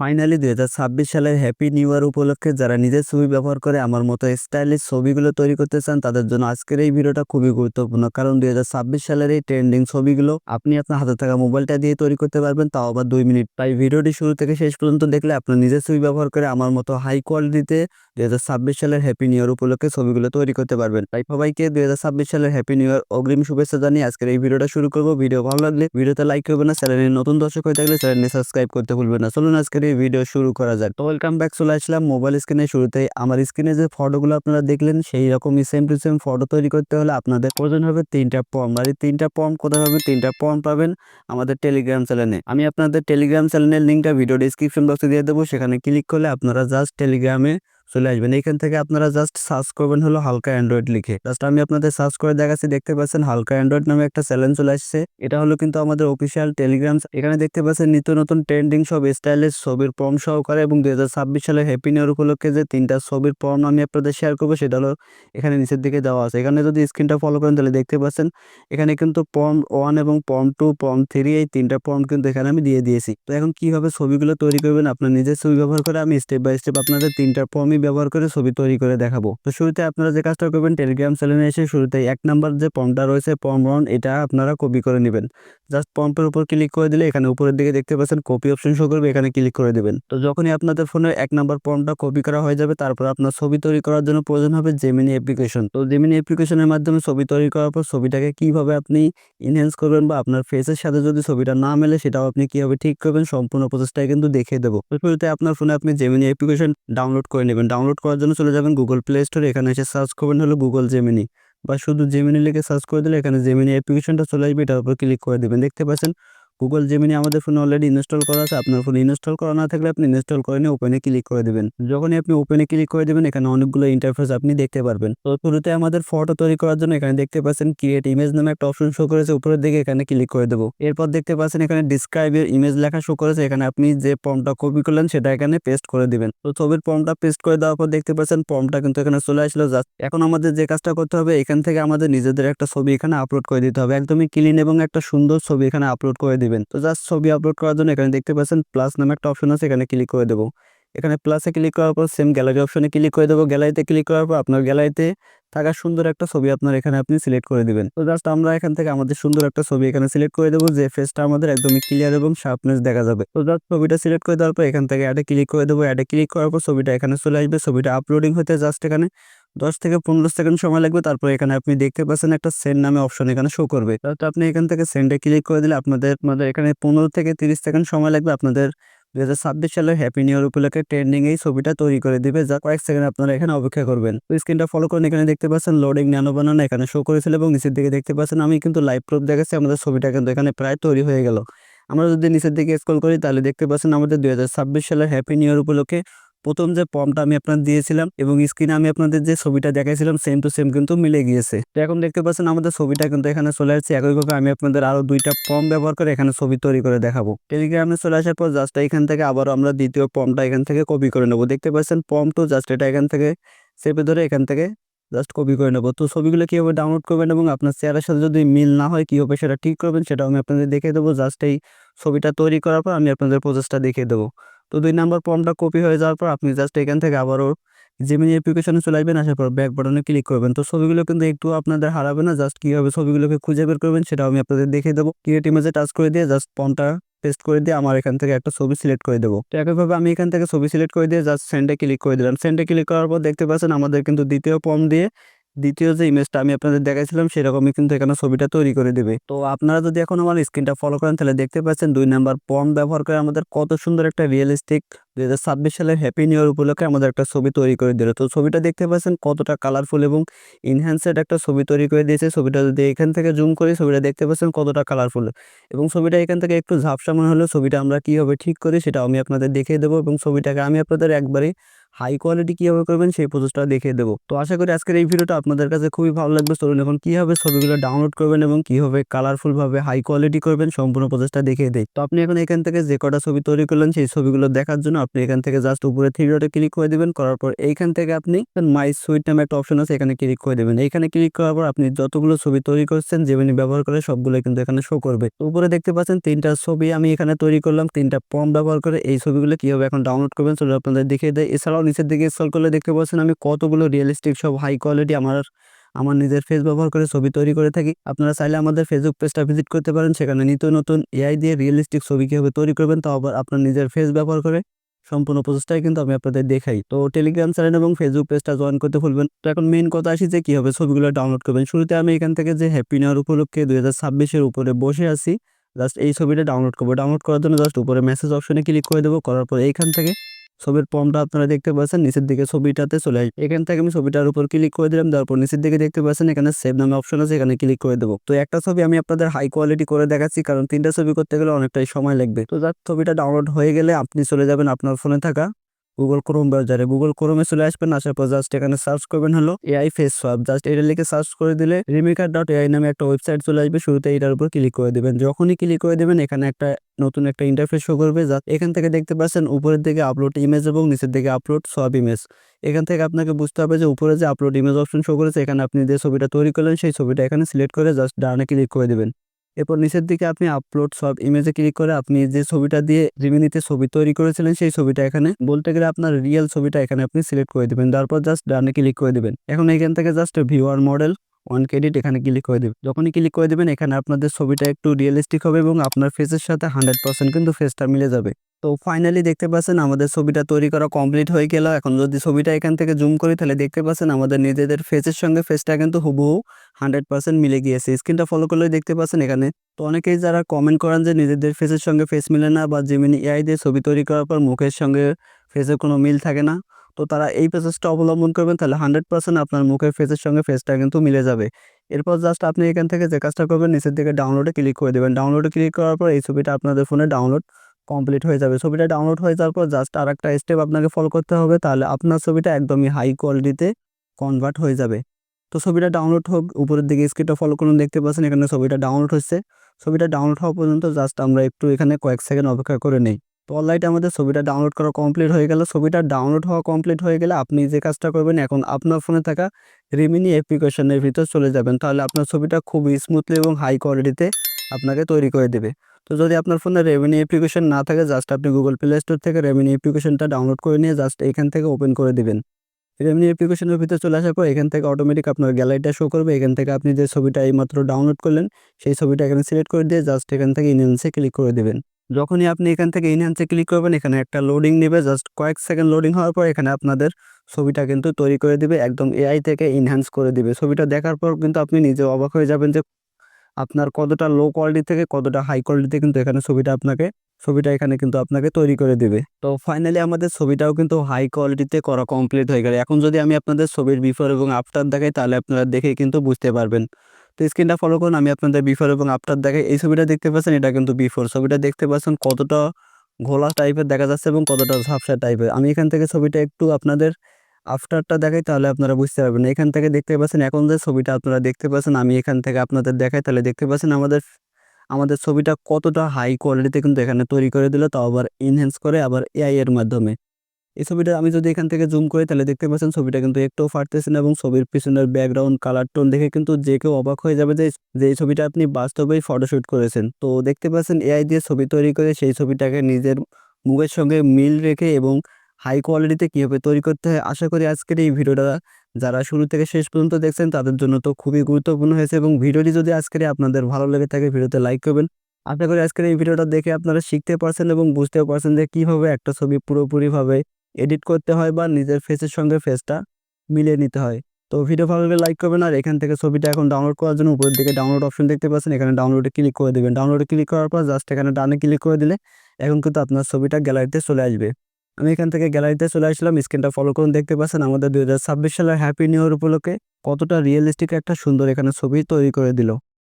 Finally দুই হাজার ছাব্বিশ সালের হ্যাপি নিউ ইয়ার উপলক্ষে যারা নিজের ছবি ব্যবহার করে আমার মতো স্টাইলিশ ছবিগুলো তৈরি করতে চান, তাদের জন্য আজকের এই ভিডিওটা খুবই গুরুত্বপূর্ণ। কারণ দুই হাজার ছাব্বিশ সালের এই ট্রেন্ডিং ছবিগুলো আপনি আপনার হাতে থাকা মোবাইলটা দিয়ে তৈরি করতে পারবেন, তাও আবার দুই মিনিট। তাই ভিডিওটি শুরু থেকে শেষ পর্যন্ত দেখলে আপনার নিজের ছবি ব্যবহার করে আমার মতো হাই কোয়ালিটিতে দুই হাজার ছাব্বিশ সালের হ্যাপি নিউ ইয়ার উপলক্ষে ছবিগুলো তৈরি করতে পারবেন। তাই সবাইকে দুই হাজার ছাব্বিশ সালের হ্যাপি নিউ ইয়ার অগ্রিম শুভেচ্ছা জানিয়ে আজকের এই ভিডিওটা শুরু করব। ভিডিও ভালো লাগলে ভিডিওতে লাইক করবেন না চ্যানেলের নতুন দর্শক হয়ে থাকলে চ্যানেলটি সাবস্ক্রাইব করতে ভুলবেন না। চলুন আজকের এই ভিডিও শুরু করা যাক। তো ওয়েলকাম ব্যাক চলে আসলাম মোবাইল স্ক্রিনে শুরুতেই আমার স্ক্রিনে যে ফটোগুলো আপনারা দেখলেন, সেই রকমই সেম টু সেম ফটো তৈরি করতে হলে আপনাদের প্রয়োজন হবে তিনটা ফর্ম আর এই তিনটা ফর্ম কোথায় পাবেন? তিনটা ফর্ম পাবেন আমাদের টেলিগ্রাম চ্যানেলে আমি আপনাদের টেলিগ্রাম চ্যানেলের লিঙ্কটা ভিডিও ডিসক্রিপশন বক্সে দিয়ে দেবো। সেখানে ক্লিক করলে আপনারা জাস্ট টেলিগ্রামে চলে আসবেন। এখান থেকে আপনারা জাস্ট সার্চ করবেন হলো হালকা অ্যান্ড্রয়েড লিখে। জাস্ট আমি আপনাদের সার্চ করে দেখাচ্ছি, দেখতে পাচ্ছেন হালকা অ্যান্ড্রয়েড নামে একটা চ্যালেঞ্জ চলে আসছে। এটা হলো কিন্তু আমাদের অফিসিয়াল টেলিগ্রাম এখানে দেখতে পাচ্ছেন নিত্য নতুন ট্রেন্ডিং সব স্টাইলের ছবির ফর্ম সহকারে এবং দুই হাজার ছাব্বিশ সালের হ্যাপি নিউ উপলক্ষে যে তিনটা ছবির ফর্ম আমি আপনাদের শেয়ার করব, সেটা হলো এখানে নিচের দিকে দেওয়া আছে। এখানে যদি স্ক্রিনটা ফলো করেন, তাহলে দেখতে পাচ্ছেন এখানে কিন্তু ফর্ম ওয়ান এবং ফর্ম টু ফর্ম থ্রি এই তিনটা ফর্ম কিন্তু এখানে আমি দিয়ে দিয়েছি। তো এখন কীভাবে ছবিগুলো তৈরি করবেন, আপনার নিজের ছবি ব্যবহার করে আমি স্টেপ বাই স্টেপ আপনাদের তিনটা ফর্মই ব্যবহার করে ছবি তৈরি করে দেখাবো। তো শুরুতে আপনারা যে কাজটা করবেন টেলিগ্রাম চ্যানেলে এসে শুরুতে এক নাম্বার যে ফর্মটা রয়েছে ফর্ম ওয়ান এটা আপনারা কপি করে নেবেন। জাস্ট পম্পের উপর ক্লিক করে দিলে এখানে উপরের দিকে দেখতে পাচ্ছেন কপি অপশন শো করবে, এখানে ক্লিক করে দেবেন। তো যখনই আপনাদের ফোনে এক নাম্বার ফর্মটা কপি করা হয়ে যাবে, তারপর আপনার ছবি তৈরি করার জন্য প্রয়োজন হবে জেমিনি অ্যাপ্লিকেশন তো জেমিনি অ্যাপ্লিকেশনের মাধ্যমে ছবি তৈরি করার পর ছবিটাকে কীভাবে আপনি ইনহ্যান্স করবেন বা আপনার ফেসের সাথে যদি ছবিটা না মেলে, সেটাও আপনি কীভাবে ঠিক করবেন, সম্পূর্ণ প্রচেষ্টায় কিন্তু দেখিয়ে দেবো। শুরুতে আপনার ফোনে আপনি জেমিনি অ্যাপ্লিকেশন ডাউনলোড করে নেবেন। ডাউনলোড করার জন্য চলে যাবেন গুগল প্লে স্টোরে এখানে এসে সার্চ করবেন হলো গুগল জেমিনি বা শুধু জেমিনি লিখে সার্চ করে দিলে এখানে জেমিনি অ্যাপ্লিকেশনটা চলে আসবে, এটার উপর ক্লিক করে দেবেন। দেখতে পাচ্ছেন? গুগল জেমিনি আমাদের ফোনে অলরেডি ইনস্টল করা আছে। আপনার ফোনে ইনস্টল করা না থাকলে আপনি ইনস্টল করে নিয়ে ওপেনে ক্লিক করে দেবেন। যখনই আপনি ওপেনে ক্লিক করে দেবেন, এখানে অনেকগুলো ইন্টারফেস আপনি দেখতে পারবেন। তো শুরুতে আমাদের ফটো তৈরি করার জন্য এখানে দেখতে পাচ্ছেন ক্রিয়েট ইমেজ নামে একটা অপশন শো করেছে। উপরের দিকে এখানে ক্লিক করে দেবো। এরপর দেখতে পাচ্ছেন এখানে ডিসক্রাইবের ইমেজ লেখা শো করেছে। এখানে আপনি যে ফর্মটা কপি করলেন, সেটা এখানে পেস্ট করে দিবেন। তো ছবির ফর্মটা পেস্ট করে দেওয়ার পর দেখতে পাচ্ছেন ফর্মটা কিন্তু এখানে চলে আসলো। জাস্ট এখন আমাদের যে কাজটা করতে হবে, এখান থেকে আমাদের নিজেদের একটা ছবি এখানে আপলোড করে দিতে হবে। একদমই ক্লিন এবং একটা সুন্দর ছবি এখানে আপলোড করে দিবেন। তো জাস্ট ছবি আপলোড করার জন্য এখানে দেখতে পাচ্ছেন প্লাস নামে একটা অপশন আছে, এখানে ক্লিক করে দেবো। এখানে প্লাসে ক্লিক করার পর সেম গ্যালারি অপশনে ক্লিক করে দেবো। গ্যালারিতে ক্লিক করার পর আপনার গ্যালারিতে থাকা সুন্দর একটা ছবি আপনার এখানে আপনি সিলেক্ট করে দিবেন। তো জাস্ট আমরা এখান থেকে আমাদের সুন্দর একটা ছবি এখানে সিলেক্ট করে দেবো, যে ফেসটা আমাদের একদমই ক্লিয়ার এবং শার্পনেস দেখা যাবে। তো জাস্ট ছবিটা সিলেক্ট করে দেওয়ার পর এখান থেকে অ্যাডে ক্লিক করে দেবো। অ্যাডে ক্লিক করার পর ছবিটা এখানে চলে আসবে। ছবিটা আপলোডিং হতে জাস্ট এখানে দশ থেকে পনেরো সেকেন্ড সময় লাগবে, তারপর এখানে আপনি দেখতে পাচ্ছেন একটা সেন্ড নামে অপশন এখানে শো করবে। তো আপনি এখান থেকে সেন্ডে ক্লিক করে দিলে আপনাদের আপনাদের এখানে পনেরো থেকে তিরিশ সেকেন্ড সময় লাগবে, আপনাদের দু হাজার ছাব্বিশ সালের হ্যাপি নিউ ইয়ার উপলক্ষে ট্রেন্ডিং এই ছবিটা তৈরি করে দিবে, যা কয়েক সেকেন্ড আপনারা এখানে অপেক্ষা করবেন। তো স্ক্রিনটা ফলো করুন, এখানে দেখতে পাচ্ছেন লোডিং ন্যানো বানানো এখানে শো করেছিল এবং নিচের দিকে দেখতে পাচ্ছেন আমি কিন্তু লাইভ প্রুফ দেখাচ্ছি, আমাদের ছবিটা কিন্তু এখানে প্রায় তৈরি হয়ে গেল। আমরা যদি নিচের দিকে স্ক্রল করি, তাহলে দেখতে পাচ্ছেন আমাদের দুই হাজার ছাব্বিশ সালের হ্যাপি নিউ ইয়ার উপলক্ষে প্রথম যে ফর্মটা আমি আপনাদের দিয়েছিলাম এবং স্ক্রিনে আমি আপনাদের যে ছবিটা দেখাইছিলাম সেম টু সেম কিন্তু মিলে গিয়েছে। তো এখন দেখতে পাচ্ছেন আমাদের ছবিটা কিন্তু এখানে চলে আসছে। একইভাবে আমি আপনাদের আরও দুইটা ফর্ম ব্যবহার করে এখানে ছবি তৈরি করে দেখাবো। টেলিগ্রামে চলে আসার পর জাস্ট এখান থেকে আবারও আমরা দ্বিতীয় ফর্মটা এখান থেকে কপি করে নেব। দেখতে পাচ্ছেন ফর্ম টু জাস্ট এটা এখান থেকে চেপে ধরে এখান থেকে জাস্ট কপি করে নেব। তো ছবিগুলো কীভাবে ডাউনলোড করবেন এবং আপনার চেয়ারের সাথে যদি মিল না হয় কীভাবে সেটা ঠিক করবেন সেটাও আমি আপনাদের দেখে দেবো। জাস্ট এই ছবিটা তৈরি করার পর আমি আপনাদের প্রসেসটা দেখিয়ে দেবো। তো দুই নাম্বার ফর্মটা কপি হয়ে যাওয়ার পর আপনি জাস্ট এখান থেকে আবারও জেমিনি অ্যাপ্লিকেশনে চলে আসবেন আসার পর ব্যাক বাটনে ক্লিক করবেন। তো ছবিগুলো কিন্তু একটু আপনাদের হারাবে না জাস্ট কীভাবে ছবিগুলোকে খুঁজে বের করবেন সেটাও আমি আপনাদের দেখিয়ে দেবো। ক্রিয়েট ইমেজে টাচ করে দিয়ে জাস্ট ফর্মটা পেস্ট করে দিয়ে আমার এখান থেকে একটা ছবি সিলেক্ট করে দেবো। তো একইভাবে আমি এখান থেকে ছবি সিলেক্ট করে দিয়ে জাস্ট সেন্ডে ক্লিক করে দিলাম। সেন্ডে ক্লিক করার পর দেখতে পাচ্ছেন আমাদের কিন্তু দ্বিতীয় ফর্ম দিয়ে দ্বিতীয় যে ইমেজটা আমি আপনাদের দেখাইছিলাম, সেরকমই কিন্তু এখানে ছবিটা তৈরি করে দেবে। তো আপনারা যদি এখন আমার স্ক্রিনটা ফলো করেন, তাহলে দেখতে পাচ্ছেন দুই নাম্বার ফর্ম ব্যবহার করে আমাদের কত সুন্দর একটা রিয়েলিস্টিক দুই হাজার ছাব্বিশ সালের হ্যাপি নিউ ইয়ার উপলক্ষে আমাদের একটা ছবি তৈরি করে দিল। তো ছবিটা দেখতে পাচ্ছেন কতটা কালারফুল এবং ইনহ্যান্সেড একটা ছবি তৈরি করে দিয়েছে। ছবিটা যদি এখান থেকে জুম করি, ছবিটা দেখতে পাচ্ছেন কতটা কালারফুল এবং ছবিটা এখান থেকে একটু ঝাপসা মনে হলেও ছবিটা আমরা কীভাবে ঠিক করি সেটা আমি আপনাদের দেখিয়ে দেবো এবং ছবিটাকে আমি আপনাদের একবারে হাই কোয়ালিটি কীভাবে করবেন সেই প্রসেসটা দেখিয়ে দেবো। তো আশা করি আজকের এই ভিডিওটা আপনাদের কাছে খুবই ভালো লাগবে। চলুন এখন কীভাবে ছবিগুলো ডাউনলোড করবেন এবং কীভাবে কালারফুল ভাবে হাই কোয়ালিটি করবেন সম্পূর্ণ প্রসেসটা দেখিয়ে দেয় তো আপনি এখন এখান থেকে যে কটা ছবি তৈরি করলেন সেই ছবিগুলো দেখার জন্য আপনি এখান থেকে জাস্ট উপরে থ্রি ডটে ক্লিক করে দিবেন। করার পর এইখান থেকে আপনি মাই সুইট নামে একটা অপশন আছে, এখানে ক্লিক করে দেবেন। এইখানে ক্লিক করার পর আপনি যতগুলো ছবি তৈরি করছেন যেমনি ব্যবহার করে সবগুলো কিন্তু এখানে শো করবে। উপরে দেখতে পাচ্ছেন তিনটা ছবি আমি এখানে তৈরি করলাম, তিনটা পম ব্যবহার করে। এই ছবিগুলো কীভাবে এখন ডাউনলোড করবেন চলো আপনাদের দেখিয়ে দেয় এছাড়াও নিচের দিকে স্ক্রল করলে দেখতে পাচ্ছেন আমি কতগুলো রিয়েলিস্টিক সব হাই কোয়ালিটি আমার আমার নিজের ফেস ব্যবহার করে ছবি তৈরি করে থাকি। আপনারা চাইলে আমাদের ফেসবুক পেজটা ভিজিট করতে পারেন, সেখানে নিত্য নতুন এআই দিয়ে রিয়েলিস্টিক ছবি কীভাবে তৈরি করবেন তাও আবার আপনার নিজের ফেস ব্যবহার করে সম্পূর্ণ প্রসেসটাই কিন্তু আমি আপনাদের দেখাই। তো টেলিগ্রাম চ্যানেল এবং ফেসবুক পেজটা জয়েন করতে ভুলবেন তো এখন মেন কথা আসি যে কীভাবে ছবিগুলো ডাউনলোড করবেন। শুরুতে আমি এখান থেকে যে হ্যাপি নিউয়ার উপলক্ষে দুই হাজার উপরে বসে আছি জাস্ট এই ছবিটা ডাউনলোড করব। ডাউনলোড করার জন্য জাস্ট উপরে মেসেজ অপশনে ক্লিক করে দেবো। করার পর এইখান থেকে ছবির ফর্মটা আপনারা দেখতে পাচ্ছেন, নিচের দিকে ছবিটাতে চলে আসবে। এখান থেকে আমি ছবিটার উপর ক্লিক করে দিলাম, তারপর নিচের দিকে দেখতে পাচ্ছেন, এখানে সেভ নামে অপশন আছে, এখানে ক্লিক করে দেবো। তো একটা ছবি আমি আপনাদের হাই কোয়ালিটি করে দেখাচ্ছি, কারণ তিনটা ছবি করতে গেলে অনেকটাই সময় লাগবে। তো যার ছবিটা ডাউনলোড হয়ে গেলে আপনি চলে যাবেন আপনার ফোনে থাকা। গুগল ক্রোম ব্রাউজারে গুগল ক্রোমে চলে আসবেন, আসার পর জাস্ট এখানে সার্চ করবেন হলো এআই ফেস সোয়াপ জাস্ট এটা লিখে সার্চ করে দিলে রিমিকার ডট এআই নামে একটা ওয়েবসাইট চলে আসবে। শুরুতে এটার উপর ক্লিক করে দেবেন। যখনই ক্লিক করে দেবেন, এখানে একটা নতুন একটা ইন্টারফেস শো করবে। যা এখান থেকে দেখতে পাচ্ছেন উপরের দিকে আপলোড ইমেজ এবং নিচের দিকে আপলোড সব ইমেজ এখান থেকে আপনাকে বুঝতে হবে যে উপরে যে আপলোড ইমেজ অপশন শো করেছে, এখানে আপনি যে ছবিটা তৈরি করলেন, সেই ছবিটা এখানে সিলেক্ট করে জাস্ট ডানে ক্লিক করে দেবেন। এরপর নিচের দিকে আপনি আপলোড সব ইমেজে ক্লিক করে আপনি যে ছবিটা দিয়ে রিমিনিতে ছবি তৈরি করেছিলেন সেই ছবিটা এখানে। বলতে গেলে আপনার রিয়েল ছবিটা এখানে আপনি সিলেক্ট করে দেবেন। তারপর জাস্ট ডানে ক্লিক করে দেবেন। এখন এখান থেকে just viewer model one credit এখানে ক্লিক করে দেবেন। যখনই ক্লিক করে দেবেন, এখানে আপনাদের ছবিটা একটু রিয়েলিস্টিক হবে এবং আপনার ফেসের সাথে হান্ড্রেড পার্সেন্ট কিন্তু ফেসটা মিলে যাবে। তো ফাইনালি দেখতে পাচ্ছেন আমাদের ছবিটা তৈরি করা কমপ্লিট হয়ে গেল। এখন যদি ছবিটা এখান থেকে জুম করি, তাহলে দেখতে পাচ্ছেন আমাদের নিজেদের ফেসের সঙ্গে ফেসটা কিন্তু হুবহু হান্ড্রেড পার্সেন্ট মিলে গিয়েছে। স্ক্রিনটা ফলো করলে দেখতে পাচ্ছেন এখানে। তো অনেকেই যারা কমেন্ট করেন যে নিজেদের ফেসের সঙ্গে ফেস মিলে না বা যেমনি এআই দিয়ে ছবি তৈরি করার পর মুখের সঙ্গে ফেসের কোনো মিল থাকে না। তো তারা এই প্রসেসটা অবলম্বন করবেন তাহলে হান্ড্রেড পার্সেন্ট আপনার মুখের ফেসের সঙ্গে ফেসটা কিন্তু মিলে যাবে। এরপর জাস্ট আপনি এখান থেকে যে কাজটা করবেন, নিচের দিকে ডাউনলোডে ক্লিক করে দেবেন। ডাউনলোডে ক্লিক করার পর এই ছবিটা আপনাদের ফোনে ডাউনলোড কমপ্লিট হয়ে যাবে। ছবিটা ডাউনলোড হয়ে যাওয়ার পর জাস্ট আর একটা স্টেপ আপনাকে ফলো করতে হবে। তাহলে আপনার ছবিটা একদমই হাই কোয়ালিটিতে কনভার্ট হয়ে যাবে। তো ছবিটা ডাউনলোড হোক, উপরের দিকে স্ক্রিনটা ফলো করুন, দেখতে পাচ্ছেন এখানে ছবিটা ডাউনলোড হচ্ছে। ছবিটা ডাউনলোড হওয়া পর্যন্ত জাস্ট আমরা একটু এখানে কয়েক সেকেন্ড অপেক্ষা করে নেই। তো অলরাইট আমাদের ছবিটা ডাউনলোড করা কমপ্লিট হয়ে গেল। ছবিটা ডাউনলোড হওয়া কমপ্লিট হয়ে গেলে আপনি যে কাজটা করবেন, এখন আপনার ফোনে থাকা রিমিনি অ্যাপ্লিকেশনের ভিতর চলে যাবেন। তাহলে আপনার ছবিটা খুব স্মুথলি এবং হাই কোয়ালিটিতে আপনাকে তৈরি করে দেবে। তো যদি আপনার ফোনে রেভিনি অ্যাপ্লিকেশন না থাকে জাস্ট আপনি গুগল প্লে স্টোর থেকে রেভিনি অ্যাপ্লিকেশনটা ডাউনলোড করে নিয়ে জাস্ট এখান থেকে ওপেন করে দিবেন। রেভিনি অ্যাপ্লিকেশনের ভিতরে চলে আসার পর এখান থেকে অটোমেটিক আপনার গ্যালারিটা শো করবে। এখান থেকে আপনি যে ছবিটা এইমাত্র ডাউনলোড করলেন, সেই ছবিটা এখানে সিলেক্ট করে দিয়ে জাস্ট এখান থেকে ইনহ্যান্সে ক্লিক করে দেবেন। যখনই আপনি এখান থেকে ইনহ্যান্সে ক্লিক করবেন, এখানে একটা লোডিং নেবে। জাস্ট কয়েক সেকেন্ড লোডিং হওয়ার পর এখানে আপনাদের ছবিটা কিন্তু তৈরি করে দিবে, একদম এআই থেকে ইনহ্যান্স করে দিবে। ছবিটা দেখার পর কিন্তু আপনি নিজে অবাক হয়ে যাবেন যে আপনার কতটা লো কোয়ালিটি থেকে কতটা হাই কোয়ালিটিতে কিন্তু এখানে ছবিটা আপনাকে ছবিটা এখানে কিন্তু আপনাকে তৈরি করে দিবে। তো ফাইনালি আমাদের ছবিটাও কিন্তু হাই কোয়ালিটিতে করা কমপ্লিট হয়ে গেল। এখন যদি আমি আপনাদের ছবির বিফোর এবং আফটার দেখাই, তাহলে আপনারা দেখে কিন্তু বুঝতে পারবেন। তো স্ক্রিনটা ফলো করুন, আমি আপনাদের বিফোর এবং আফটার দেখাই। এই ছবিটা দেখতে পাচ্ছেন, এটা কিন্তু বিফোর ছবিটা দেখতে পাচ্ছেন কতটা ঘোলা টাইপের দেখা যাচ্ছে এবং কতটা ঝাপসা টাইপের আমি এখান থেকে ছবিটা একটু আপনাদের আফটারটা দেখাই, তাহলে আপনারা বুঝতে পারবেন। এখান থেকে দেখতে পাচ্ছেন, এখন যে ছবিটা আপনারা দেখতে পাচ্ছেন, আমি এখান থেকে আপনাদের দেখাই, তাহলে দেখতে পাচ্ছেন আমাদের আমাদের ছবিটা কতটা হাই কোয়ালিটিতে কিন্তু এখানে তৈরি করে দিল, তাও আবার ইনহ্যান্স করে আবার এআই এর মাধ্যমে। এই ছবিটা আমি যদি এখান থেকে জুম করি, তাহলে দেখতে পাচ্ছেন ছবিটা কিন্তু একটুও ফাটতেছে না এবং ছবির পিছনের ব্যাকগ্রাউন্ড কালার টোন দেখে কিন্তু যে কেউ অবাক হয়ে যাবে যে যে এই ছবিটা আপনি বাস্তবেই ফটোশ্যুট করেছেন। তো দেখতে পাচ্ছেন এআই দিয়ে ছবি তৈরি করে সেই ছবিটাকে নিজের মুখের সঙ্গে মিল রেখে এবং হাই কোয়ালিটিতে কীভাবে তৈরি করতে হয়, আশা করি আজকের এই ভিডিওটা যারা শুরু থেকে শেষ পর্যন্ত দেখছেন, তাদের জন্য তো খুবই গুরুত্বপূর্ণ হয়েছে এবং ভিডিওটি যদি আজকের আপনাদের ভালো লেগে থাকে, ভিডিওতে লাইক করবেন। আশা করি আজকের এই ভিডিওটা দেখে আপনারা শিখতে পারছেন এবং বুঝতেও পারছেন যে কীভাবে একটা ছবি পুরোপুরিভাবে এডিট করতে হয় বা নিজের ফেসের সঙ্গে ফেসটা মিলিয়ে নিতে হয়। তো ভিডিও ভালো লাগলে লাইক করবেন আর এখান থেকে ছবিটা এখন ডাউনলোড করার জন্য উপরের দিকে ডাউনলোড অপশন দেখতে পাচ্ছেন, এখানে ডাউনলোডে ক্লিক করে দেবেন। ডাউনলোডে ক্লিক করার পর জাস্ট এখানে ডানে ক্লিক করে দিলে, এখন কিন্তু আপনার ছবিটা গ্যালারিতে চলে আসবে। আমি এখান থেকে গ্যালারিতে চলে আসলাম স্ক্রিনটা ফলো করুন, দেখতে পাচ্ছেন আমাদের দুই হাজার ছাব্বিশ সালের হ্যাপি নিউ ইয়ার উপলক্ষে কতটা রিয়েলিস্টিক একটা সুন্দর এখানে ছবি তৈরি করে দিল।